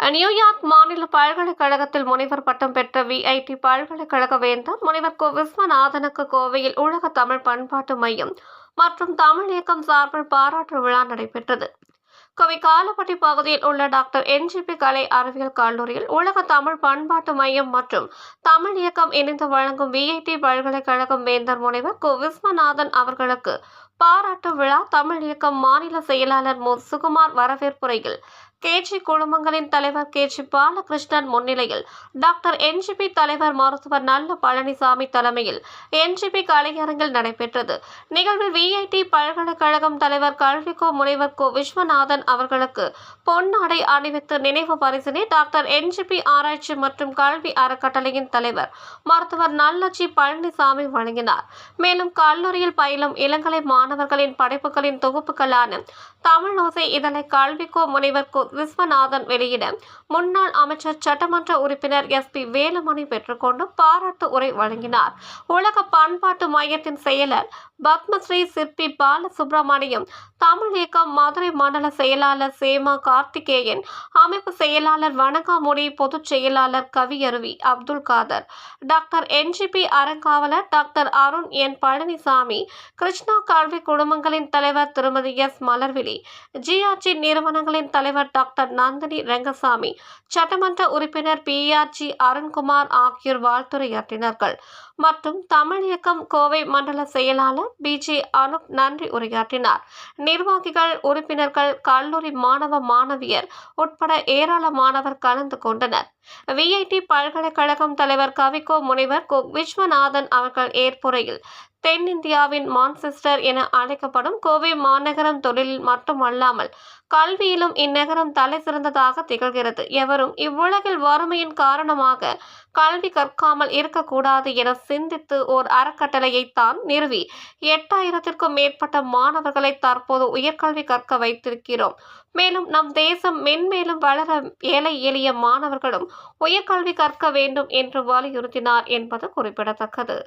New York மாநில பல்கலைக்கழகத்தில் முனைவர் பட்டம் பெற்ற விஐடி பல்கலைக்கழக வேந்தர் முனைவர் கோ விஸ்வநாதனுக்கு கோவையில் உலக தமிழ் பண்பாட்டு மையம் மற்றும் தமிழ் இயக்கம் சார்பில் பாராட்டு விழா நடைபெற்றது. கோவை காலப்பட்டி பகுதியில் உள்ள டாக்டர் என்ஜிபி கலை அறிவியல் கல்லூரியில் உலக தமிழ் பண்பாட்டு மையம் மற்றும் தமிழ் இயக்கம் இணைந்து வழங்கும் விஐடி பல்கலைக்கழகம் வேந்தர் முனைவர் கோ விஸ்வநாதன் அவர்களுக்கு பாராட்டு விழா தமிழ் இயக்கம் மாநில செயலாளர் மு. சுகுமார் வரவேற்புரையில் கேஜி குழுமங்களின் தலைவர் கேஜி பாலகிருஷ்ணன் முன்னிலையில் டாக்டர் என்ஜிபி தலைவர் மருத்துவர் நல்ல பழனிசாமி தலைமையில் என்ஜிபி கலையரங்கில் நடைபெற்றது. நிகழ்வில் விஐடி பல்கலைக்கழகம் தலைவர் கல்விக்கோ முனைவர் கோ. விஸ்வநாதன் அவர்களுக்கு பொன்னாடை அணிவித்து நினைவு பரிசினை டாக்டர் என்ஜிபி ஆராய்ச்சி மற்றும் கல்வி அறக்கட்டளையின் தலைவர் மருத்துவர் நல்லச்சி பழனிசாமி வழங்கினார். மேலும் கல்லூரியில் பயிலும் இளங்கலை மாணவர்களின் படைப்புகளின் தொகுப்புகளான தமிழோசை இதழை கல்விக்கோ முனைவர் கோ விஸ்வநாதன் வெளியிட முன்னாள் அமைச்சர் சட்டமன்ற உறுப்பினர் எஸ் பி வேலுமணி பெற்றுக்கொண்டு பாராட்டு உரை வழங்கினார். உலக பண்பாட்டு மையத்தின் செயலர் பத்மஸ்ரீ சிற்பி பாலசுப்ரமணியம் தமிழ் இயக்கம் மதுரை மண்டல செயலாளர் சேமா கார்த்திகேயன் அமைப்பு செயலாளர் வணங்காமுடி பொதுச் செயலாளர் கவியருவி அப்துல் காதர் டாக்டர் என்ஜிபி அறங்காவலர் டாக்டர் அருண் என் பழனிசாமி கிருஷ்ணா கல்வி குழுமங்களின் தலைவர் திருமதி எஸ். மலர்விழி ஜிஆர்ஜி நிறுவனங்களின் தலைவர் டாக்டர் நந்தினி ரங்கசாமி சட்டமன்ற உறுப்பினர் பி. ஆர். ஜி. அருண்குமார் ஆகியோர் வாழ்த்துரையாற்றினார்கள். மற்றும் தமிழ் இயக்கம் கோவை மண்டல செயலாளர் பிஜே அனுப் நன்றி உரையாற்றினார். நிர்வாகிகள் உறுப்பினர்கள் கல்லூரி மாணவ மாணவியர் உட்பட ஏராளமானவர் கலந்து கொண்டனர். விஐடி பல்கலைக்கழகம் தலைவர் கவிகோ முனைவர் கோ விஸ்வநாதன் அவர்கள் ஏற்புரையில் தென்னிந்தியாவின் மான்செஸ்டர் என அழைக்கப்படும் கோவை மாநகரம் தொழிலில் மட்டுமல்லாமல் கல்வியிலும் இந்நகரம் தலை சிறந்ததாக திகழ்கிறது. எவரும் இவ்வுலகில் வறுமையின் காரணமாக கல்வி கற்காமல் இருக்கக்கூடாது என சிந்தித்து ஓர் அறக்கட்டளையை தான் நிறுவி. எட்டாயிரத்திற்கும் மேற்பட்ட மாணவர்களை தற்போது உயர்கல்வி கற்க வைத்திருக்கிறோம். மேலும் நம் தேசம் மென்மேலும் வளர ஏழை எளிய மாணவர்களும் உயர்கல்வி கற்க வேண்டும் என்று வலியுறுத்தினார் என்பது குறிப்பிடத்தக்கது.